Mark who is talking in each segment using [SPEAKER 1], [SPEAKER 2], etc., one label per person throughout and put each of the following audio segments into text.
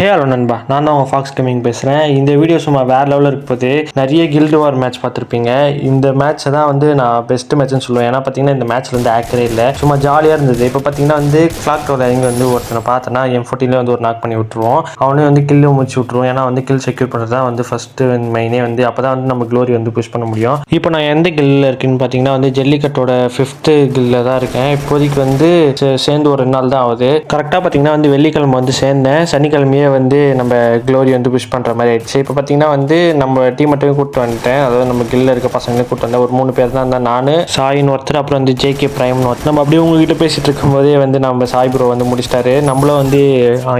[SPEAKER 1] Hey hello நண்பா நான் தான் உங்கள் ஃபாக்ஸ் கமிங் பேசுகிறேன் இந்த வீடியோ சும்மா வேறு லெவலில் இருக்கும் போது நிறைய கில்டு வார் மேட்ச் பார்த்துருப்பீங்க. இந்த மேட்ச்சை தான் வந்து நான் பெஸ்ட் மேட்ச்னு சொல்லுவேன். ஏன்னா பார்த்தீங்கன்னா இந்த மேட்ச்சில் வந்து ஆக்கரே இல்லை. சும்மா ஜாலியாக இருந்தது. இப்போ பார்த்தீங்கன்னா வந்து கிளாக் டோர் இங்கே வந்து ஒருத்தனை பார்த்தேன்னா என் ஃபோர்ட்டிலே வந்து ஒரு நாக் பண்ணி விட்ருவோம் அவனே வந்து கில்லு முடிச்சு விட்ருவோம் ஏன்னா வந்து கில் செக்யூர் பண்ணுறது தான் வந்து ஃபஸ்ட்டு மெயினே வந்து அப்போ தான் வந்து நம்ம க்ளோரி வந்து புஷ் பண்ண முடியும். இப்போ நான் எந்த கில்லில் இருக்குன்னு பார்த்தீங்கன்னா வந்து ஜல்லிக்கட்டோட ஃபிஃப்த்து கில்லில் தான் இருக்கேன். இப்போதைக்கு வந்து சே- சேர்ந்து ஒரு ரெண்டு நாள் தான் ஆகுது. கரெக்டாக பார்த்தீங்கன்னா வந்து வெள்ளிக்கிழமை வந்து சேர்ந்தேன். சனிக்கிழமையே வந்து நம்ம க்ளோரி வந்து புஷ் பண்ணுற மாதிரி ஆயிடுச்சு. இப்போ பார்த்தீங்கன்னா வந்து நம்ம டீம் மட்டும் கூப்பிட்டு வந்துட்டேன். அதாவது நம்ம கில்ல இருக்க பசங்களே கூப்பிட்டு வந்தேன். ஒரு மூணு பேர் தான் இருந்தால் நான் சாயின்னு ஒருத்தர் அப்புறம் வந்து ஜேகே பிரைம்னு ஒருத்தர். நம்ம அப்படியே உங்ககிட்ட பேசிட்டு இருக்கும்போதே வந்து நம்ம சாய் ப்ரோ வந்து முடிச்சிட்டாரு. நம்மளும் வந்து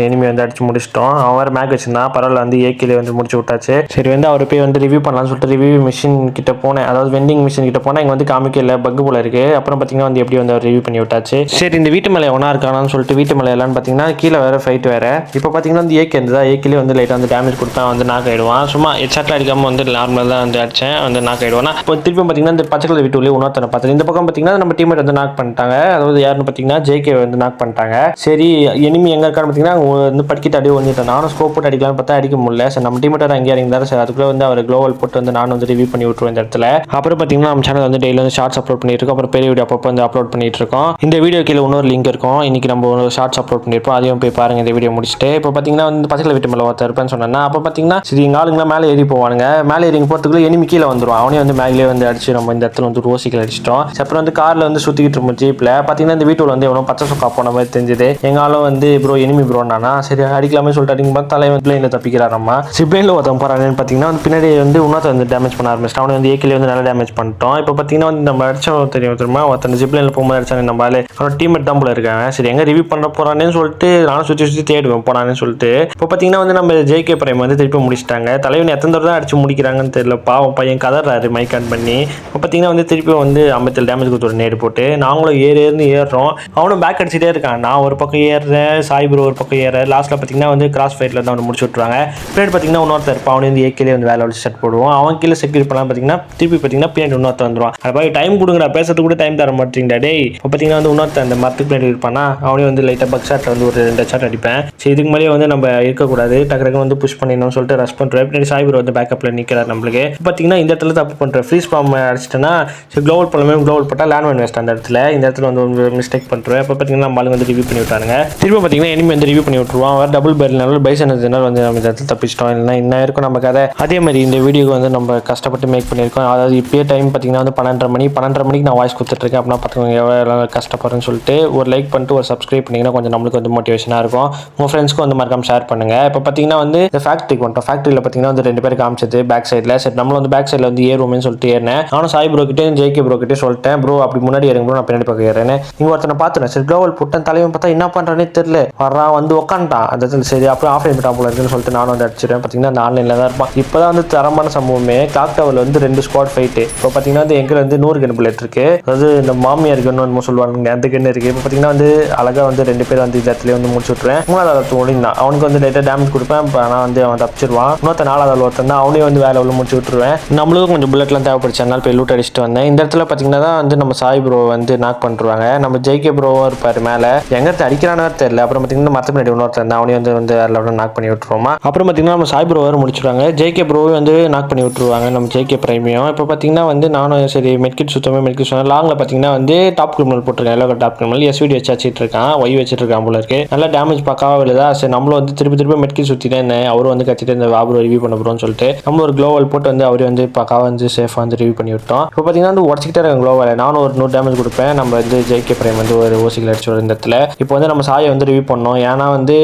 [SPEAKER 1] எனிமி வந்து அடிச்சு முடிச்சிட்டோம். அவன் வேறு மேக் வச்சிருந்தான். பரவாயில்ல வந்து ஏகேலே வந்து முடிச்சு விட்டாச்சு. சரி வந்து அவர் போய் வந்து ரிவ்யூ பண்ணலாம்னு சொல்லிட்டு ரிவ்யூ மிஷின் கிட்ட போனேன். அதாவது வெண்டிங் மிஷின் கிட்ட போனால் இங்கே வந்து காமிக்கல பக்கு போல இருக்கு. அப்புறம் பார்த்தீங்கன்னா வந்து எப்படி வந்து அவர் ரிவ்யூ பண்ணி விட்டாச்சு. சரி இந்த வீட்டு மேலே ஒன்றா இருக்கானான்னு சொல்லிட்டு வீட்டு மேலே எல்லாம்னு பார்த்தீங்கன்னா கீழே வேற ஃபைட் வேற. இப்போ பார்த்தீங்கன்னா வந்து ஏக் இருந்ததா ஏக்கிலே வந்து லைட்டாக வந்து டேமேஜ் கொடுத்தா வந்து நாக் ஆயிடுவான். சும்மா எச்சாட்டில் அடிக்காமல் வந்து நார்மலாக தான் வந்து அடித்தேன் வந்து நாக் ஆயிடுவானா இப்போ திருப்பி பார்த்தீங்கன்னா இந்த பச்சை கலர் வீட்டு உள்ளே உணர்த்தனை இந்த பக்கம் பார்த்தீங்கன்னா நம்ம டீமேட் வந்து நாக் பண்ணிட்டாங்க. அதாவது யாருன்னு பார்த்தீங்கன்னா ஜேகே வந்து நாக் பண்ணிட்டாங்க. சரி எனிமி எங்கே இருக்கான்னு பார்த்தீங்கன்னா அவங்க வந்து படிக்கிட்டு அடி வந்துட்டேன் நானும் ஸ்கோப் போட்டு அடிக்கலாம்னு பார்த்தா அடிக்க முடியல. சரி நம்ம டீமேட் அங்கே இறங்கினாரு. சரி அதுக்குள்ளே வந்து அவர் க்ளோவல் போட்டு வந்து நானும் வந்து ரிவ்யூ பண்ணி விட்டுருவேன் இந்த இடத்துல. அப்புறம் பார்த்தீங்கன்னா நம்ம சேனல் வந்து டெய்லி வந்து ஷார்ட்ஸ் அப்லோட் பண்ணிட்டு இருக்கோம். அப்புறம் பெரிய வீடியோ அப்பப்போ வந்து அப்லோட் பண்ணிட்டு இருக்கோம். இந்த வீடியோ கீழே இன்னொரு லிங்க் இருக்கும். இன்னைக்கு நம்ம ஒரு ஷார்ட்ஸ் அப்லோட் பண்ணியிருப்போம் அதையும் போய் பாருங்க. இந்த வீடியோ முடிச்சுட்டு இப்போ பார்த்தீங்கன்னா வந்து பசங்களை வீட்டு மேலே ஒருத்தர் இருப்பேன்னு சொன்னேன்னா அப்போ பார்த்தீங்கன்னா சரி எங்கள் ஆளுங்களாம் மேலே ஏறி போவானுங்க. மேலே ஏறி போகிறதுக்குள்ள எனிமி கீழே வந்துடும் அவனே வந்து மேலே வந்து அடிச்சு நம்ம இந்த இடத்துல வந்து ரோசிகள் அடிச்சிட்டோம். அப்புறம் வந்து காரில் வந்து சுற்றிக்கிட்டு இருப்போம் ஜீப்பில் பார்த்தீங்கன்னா இந்த வீட்டுல வந்து எவ்வளோ பச்சை சொக்கா போன மாதிரி தெரிஞ்சது. எங்கள் ஆளும் வந்து ப்ரோ எனிமி ப்ரோ நானா சரி அடிக்கலாமே சொல்லிட்டு அடிக்கும் போது தலைவன் பிளேனில் தப்பிக்கிறார் நம்ம. சிப்ளைனில் ஒருத்தன் போகிறான்னு பார்த்தீங்கன்னா வந்து பின்னாடி வந்து இன்னொருத்த வந்து டேமேஜ் பண்ண ஆரம்பிச்சிட்டு அவனை வந்து ஏக்கிலே வந்து நல்லா டேமேஜ் பண்ணிட்டோம். இப்போ பார்த்தீங்கன்னா வந்து நம்ம அடிச்சோம் தெரியும் தெரியுமா ஒருத்தன் ஜிப்லைனில் போகும்போது அடிச்சாங்க நம்ம அவனோட டீம்மேட் தான் போல இருக்காங்க சரி எங்கே ரிவ்யூ பண்ண போறானேன்னு சொல்லிட்டு நானும் சுற்றி சுற்றி தேடுவேன் போனானேன்னு சொல்லிட்டு இப்போ பார்த்தீங்கன்னா வந்து நம்ம ஜேகே பிரேம் வந்து திருப்பி முடிச்சிட்டாங்க. தலைவன் எத்தனை தடவை தான் அடிச்சு முடிக்கிறாங்கன்னு தெரியல. பாவம் பையன் கதறாரு மைக் ஆன் பண்ணி. இப்போ பார்த்தீங்கன்னா வந்து திருப்பி வந்து ஐம்பத்தேழு டேமேஜ் கொடுத்துரு நேடு போட்டு நாங்களும் ஏறு ஏறுன்னு ஏறுறோம். அவனும் பேக் அடிச்சுட்டே இருக்கான். நான் ஒரு பக்கம் ஏறுறேன் சாய் ஒரு பக்கம் ஏற லாஸ்ட்டில் பார்த்தீங்கன்னா வந்து கிராஸ் ஃபைட்டில் தான் அவனை முடிச்சு விட்ருவாங்க பின்னாடி பார்த்தீங்கன்னா இன்னொருத்தர் இருப்பான். அவனே வந்து ஏக்கிலே வந்து வேலை வச்சு செட் போடுவோம். அவன் கீழே செக்யூர் பண்ணலாம் பார்த்தீங்கன்னா திருப்பி பார்த்தீங்கன்னா பின்னாடி இன்னொருத்தர் வந்துடுவான் அது மாதிரி டைம் கொடுங்கடா. பேசுறதுக்கு கூட டைம் தர மாட்டீங்களா டேய். இப்போ பார்த்தீங்கன்னா வந்து இன்னொருத்தர் அந்த மரத்துக்கு பின்னாடி இருப்பானா அவனே வந்து லைட்டாக பக் ஷாட்டில் வந்து ஒரு ரெண்டு ஷாட் அடிப்பேன். சரி இதுக்கு மேலேயே வந்து நம்ம இருக்கக்கூடாது. டக்கு டக்கு வந்து புஷ் பண்ணிடணும் சொல்லிட்டு ரஷ் பண்ணுறோம் எப்படி சாய்பர் வந்து பேக்கப்பில் நிற்கிறார் நம்மளுக்கு. பார்த்தீங்கன்னா இந்த இடத்துல தப்பு பண்ணுறேன் ஃப்ரீஸ் ஃபார்ம் அடிச்சிட்டேன்னா சரி க்ளோவல் பண்ணலாமே க்ளோவல் போட்டால் லேண்ட் வேஸ்ட் அந்த இடத்துல. இந்த இடத்துல வந்து ஒரு மிஸ்டேக் பண்ணுறேன் இப்போ பார்த்தீங்கன்னா நம்ம வந்து ரிவ்யூ பண்ணி விட்டாங்க திரும்ப பார்த்தீங்கன்னா எனிமி வந்து ரிவ்யூ பண்ணி விட்டுருவான். அவர் டபுள் பேர்னால பைசன் வந்து நம்ம இந்த இடத்துல தப்பிச்சிட்டோம். இல்லைன்னா என்ன இருக்கும் நம்ம கதை? அதே மாதிரி இந்த வீடியோக்கு வந்து நம்ம கஷ்டப்பட்டு மேக் பண்ணியிருக்கோம். அதாவது இப்போயே டைம் பார்த்தீங்கன்னா வந்து பன்னெண்டரை மணி பன்னெண்டரை மணிக்கு நான் வாய்ஸ் கொடுத்துட்ருக்கேன். அப்படின்னா பார்த்துக்கோங்க எவ்வளோ கஷ்டப்படுறேன்னு சொல்லிட்டு ஒரு லைக் பண்ணிட்டு ஒரு சப்ஸ்கிரைப் பண்ணிங்கன்னா கொஞ்சம் நம்மளுக்கு வந்து மோட்டிவேஷனாக இருக்கும். உங்கள் ஃப்ரெண்ட்ஸ்க்கும் வந்து மறக்காம ஷேர் பண்ணுங்கள் இப்போ பார்த்தீங்கன்னா வந்து இந்த ஃபேக்ட்ரிக்கு வந்துட்டோம் ஃபேக்ட்ரியில் பார்த்தீங்கன்னா வந்து ரெண்டு பேர் காமிச்சது பேக் சைடில் சரி நம்மளும் வந்து பேக் சைடில் வந்து ஏறுவோம்னு சொல்லிட்டு ஏறினேன். நானும் சாய் ப்ரோ கிட்டே ஜேகே ப்ரோ கிட்டே சொல்லிட்டேன். ப்ரோ அப்படி முன்னாடி இறங்க ப்ரோ நான் பின்னாடி பக்கம் ஏறேன் இங்கே ஒருத்தனை பார்த்துனேன் சரி க்ளோவல் புட்டன் தலைவன் பார்த்தா என்ன பண்ணுறானே தெரியல. வர்றான் வந்து உட்காந்துட்டான் அந்த சரி அப்புறம் ஆஃப் பண்ணிட்டான் போல இருக்குன்னு சொல்லிட்டு நானும் வந்து அடிச்சிடுவேன் பார்த்தீங்கன்னா அந்த ஆன்லைனில் தான் இருப்பான். இப்போ தான் வந்து தரமான சம்பவமே. கிளாக் டவரில் வந்து ரெண்டு ஸ்குவாட் ஃபைட்டு இப்போ பார்த்தீங்கன்னா வந்து எங்கள் வந்து நூறு கன் புல்லட் இருக்கு. அதாவது இந்த மாமியார் கன்னு என்னமோ சொல்லுவாங்க. அந்த கன்று இருக்கு. இப்போ பார்த்தீங்கன்னா வந்து அழகாக வந்து ரெண்டு பேர் வந்து இந்த இடத்துல வந்து முடிச்சு விட்ருவேன் மூணாவது ஆள் ஒளிந்தான் அவனுக்கு வந்து லைட்டாக டேமேஜ் கொடுப்பேன். இப்போ ஆனால் வந்து அவன் தப்பிச்சிருவான். இன்னொருத்த நாலாவது ஆள் ஒருத்தன் தான். அவனையும் வந்து வேலை உள்ள முடிச்சு விட்டுருவேன். நம்மளுக்கும் கொஞ்சம் புல்லட்லாம் தேவைப்படுச்சு. அதனால போய் லூட் அடிச்சுட்டு வந்தேன். இந்த இடத்துல பார்த்தீங்கன்னா தான் வந்து நம்ம சாய் ப்ரோ வந்து நாக் பண்ணிருவாங்க. நம்ம ஜெய்கே ப்ரோவும் இருப்பார் மேலே. எங்கே அடிக்கிறானோ தெரியல. அப்புறம் பார்த்தீங்கன்னா மற்ற பின்னாடி இன்னொருத்தன் தான் அவனையும் வந்து வந்து அதில் நாக் பண்ணி விட்டுருவோமா? அப்புறம் பார்த்தீங்கன்னா நம்ம சாய் ப்ரோ வேறு முடிச்சிருவாங்க. ஜேகே ப்ரோவை வந்து நாக் பண்ணி விட்டுருவாங்க. நம்ம ஜேகே பிரைமியம் இப்போ பார்த்தீங்கன்னா வந்து நானும் சரி மெட்கிட் சுத்தமே மெட்கிட் சொன்னேன். லாங்கில் பார்த்தீங்கன்னா வந்து டாப் கிரிமினல் போட்டிருக்கேன். எல்லோ டாப் கிரிமினல் எஸ்விடி வச்சு வச்சுட்டு இருக்கான். ஒய் வச்சுட்டு இருக்கான் போல இருக்கு. நல்லா டேமேஜ் பார்க்காம விழுதா? சரி நம்மளும் வந்து திருப்பி திருப்பி மெட்கி சுற்றிட்டே இருந்தேன். அவரும் வந்து கத்திட்டு இந்த வாபுரம் ரிவ்யூ பண்ண போகிறோம்னு சொல்லிட்டு. நம்ம ஒரு க்ளோவல் போட்டு வந்து அவரே வந்து பக்காவாக வந்து சேஃபாக வந்து ரிவ்யூ பண்ணி விட்டோம். இப்போ பார்த்தீங்கன்னா வந்து உடச்சிக்கிட்டே இருக்க க்ளோவல் நானும் ஒரு நூறு டேமேஜ் கொடுப்பேன். நம்ம வந்து ஜெய்கே பிரேம் வந்து ஒரு ஓசிகள் அடிச்சு ஒரு இந்த இடத்துல இப்போ வந்து நம்ம சாயை வந்து ரிவ்யூ பண்ணோம். ஏன்னா வந்து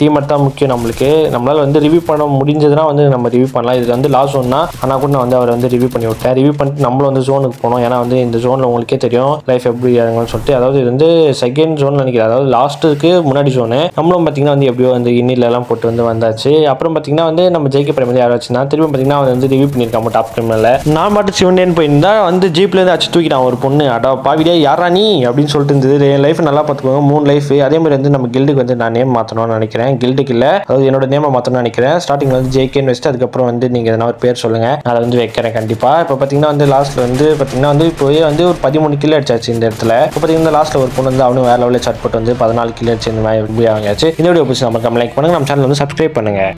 [SPEAKER 1] டீம் தான் முக்கியம் நம்மளுக்கு. நம்மளால வந்து ரிவ்யூ பண்ண முடிஞ்சதுன்னா வந்து நம்ம ரிவ்யூ பண்ணலாம். இது வந்து லாஸ் ஒன்னா ஆனால் கூட நான் வந்து அவரை வந்து ரிவ்யூ பண்ணி விட்டேன். ரிவ்யூ பண்ணிட்டு நம்மளும் வந்து ஜோனுக்கு போனோம். ஏன்னா வந்து இந்த ஜோனில் உங்களுக்கே தெரியும் லைஃப் எப்படி இறங்கணும்னு சொல்லிட்டு. அதாவது இது வந்து செகண்ட் ஜோன் நினைக்கிறேன். அதாவது லாஸ்ட்டுக்கு முன்னாடி ஜோனு நம்மளும் பார்த்தீங்கன்னா வந்து எப்படியோ வந்து இன்னில எல்லாம் போட்டு வந்து வந்தாச்சு. அப்புறம் பார்த்தீங்கன்னா வந்து நம்ம ஜெயிக்க பிரேம் வந்து யாரும் திரும்ப பார்த்தீங்கன்னா அவன் வந்து ரிவ்யூ பண்ணியிருக்கான் டாப் கிரிமினல் நான் மட்டும் சிவண்டேன்னு போயிருந்தா வந்து ஜீப்லேருந்து அச்சு தூக்கிட்டான் ஒரு பொண்ணு. அடா பாவிடியா யாரா நீ? அப்படின்னு சொல்லிட்டு இருந்தது. என் லைஃப் நல்லா பார்த்துக்கோங்க மூணு லைஃப் அதே மாதிரி வந்து நம்ம கில்டுக்கு வந்து நான் நேம் மாற்றணும்னு நினைக்கிறேன். கில்டுக்கு இல்லை. அதாவது என்னோட நேமை மாற்றணும்னு நினைக்கிறேன். ஸ்டார்டிங் வந்து ஜேகேன்னு வச்சுட்டு அதுக்கப்புறம் வந்து நீங்கள் எதனா ஒரு பேர் சொல்லுங்க. நான் அதை வந்து வைக்கிறேன் கண்டிப்பாக இப்போ பார்த்தீங்கன்னா வந்து லாஸ்ட்டில் வந்து பார்த்தீங்கன்னா வந்து இப்போயே வந்து ஒரு பதிமூணு கிலோ அடிச்சாச்சு இந்த இடத்துல. இப்போ பார்த்தீங்கன்னா லாஸ்ட்டில் ஒரு பொண்ணு வந்து அவனும் வேற லெவலில் சாட் போட்டு வந்து பதினாலு கிலோ அடிச்சு இந்த மாதிரி ஆகியாச்சு வாங்கியாச்சு. இந்த வீடியோ பிடிச்சி நம்ம லைக் பண்ணி. பண்ணுங்கள் நம்ம சேனல் வந்து சப்ஸ்கிரைப் பண்ணுங்கள்